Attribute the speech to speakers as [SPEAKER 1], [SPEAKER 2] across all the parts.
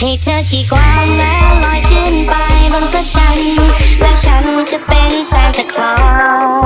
[SPEAKER 1] ให้เธอขี่กวางแล้วลอยขึ้นไปบนพระจันทร์และฉันจะเป็นซานตาคลอ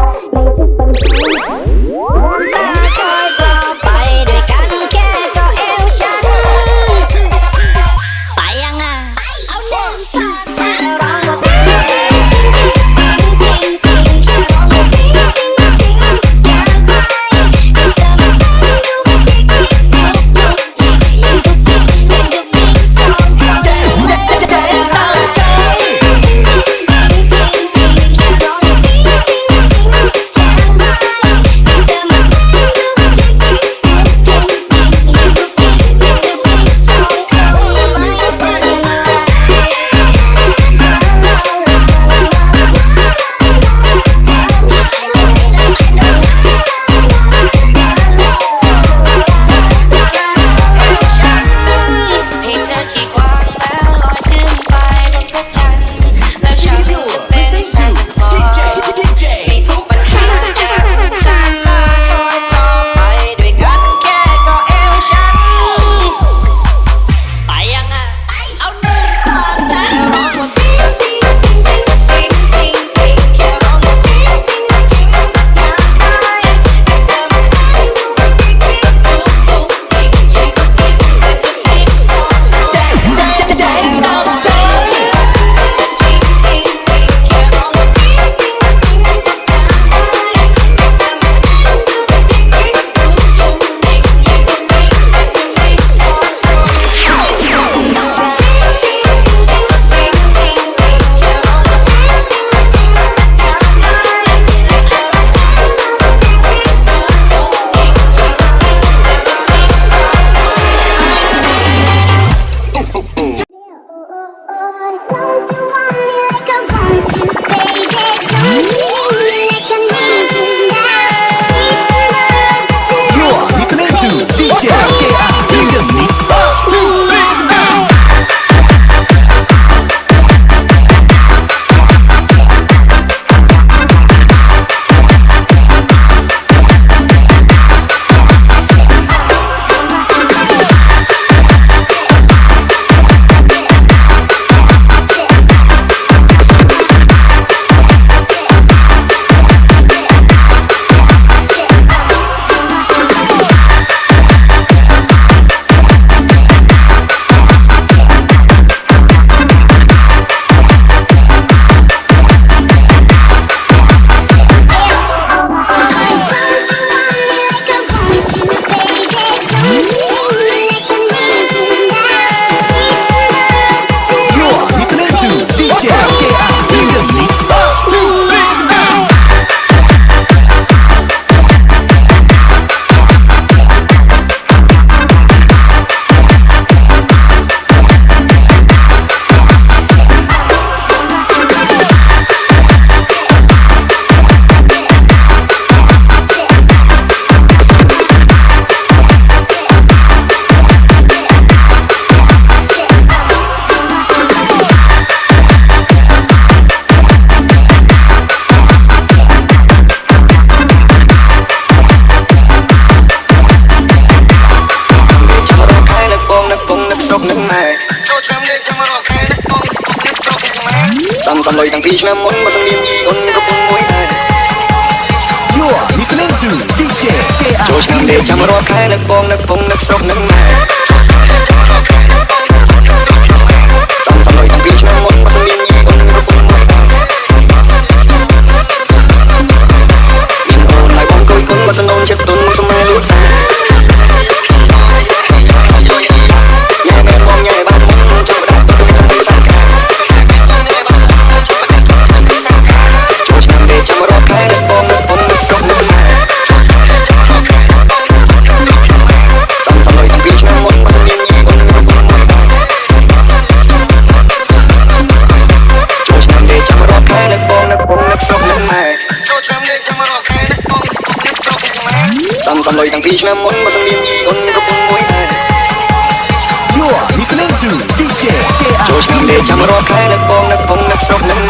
[SPEAKER 1] สในทุกวัน សំសំលុយតាំងពីឆ្នាំមុនបើសិនមានយីអូនមានប្រពន្ធមួយដែ
[SPEAKER 2] រ You
[SPEAKER 3] are listening to DJ JR
[SPEAKER 2] ចូ
[SPEAKER 3] លឆ្នាំនេះចាំរាល់ខែនឹ
[SPEAKER 4] កបងនឹកពងនឹកស្រុកនឹកម៉ែ លុយតាំងពីឆ្នាំមុនបើសិនមានញីហ៊ុនមានប្រពន្ធមួយដែរ
[SPEAKER 3] You are listening to DJ JR
[SPEAKER 4] ចូលឆ្នាំនេះចាំរាល់ខែនៅបងនៅភូមិនៅស្រុកនឹង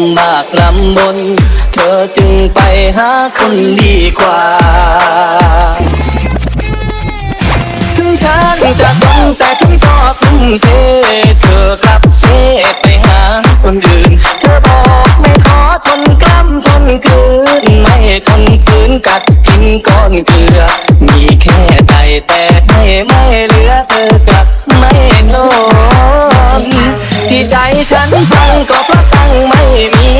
[SPEAKER 4] ำ
[SPEAKER 5] บากลำบน เธอจึงไปหาคนดีกว่า ถึงฉันจะทนแต่ฉันก็ทุ่มเท เธอกลับเซไปหาคนอื่น เธอบอกไม่ขอทนกล้ำทนคืนไม่ทนฝืนกัดกินก้อนเกลือ มีแค่ใจแต่ให้ไม่เหลือเธอกลับ ใจฉันพังก็เพราะตังไม่มี